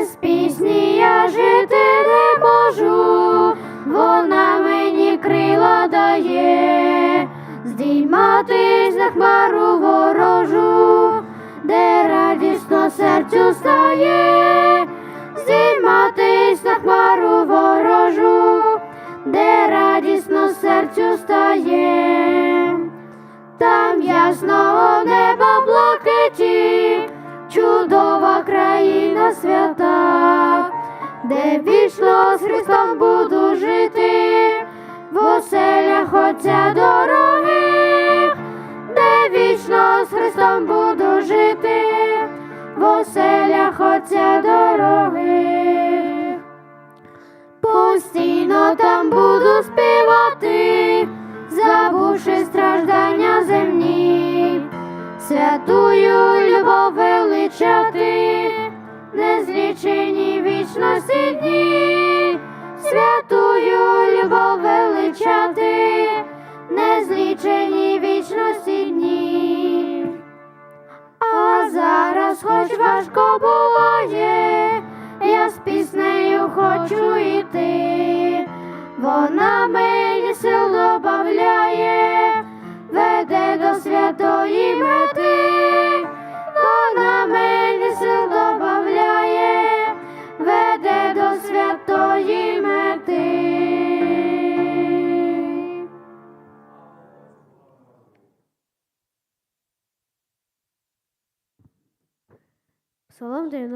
без пісні я жити не можу, вона мені крила дає, здійматись на хмару ворожу, де радісно серцю стає, здійматись на хмару ворожу, де радісно серцю стає. Де вічно з Христом буду жити, в оселях Отця дорогих, де вічно з Христом буду жити, в оселях Отця дорогих. Постійно там буду співати, забувши страждання земні, святую важко буває, я з піснею хочу йти, вона мені сил Salam deyin.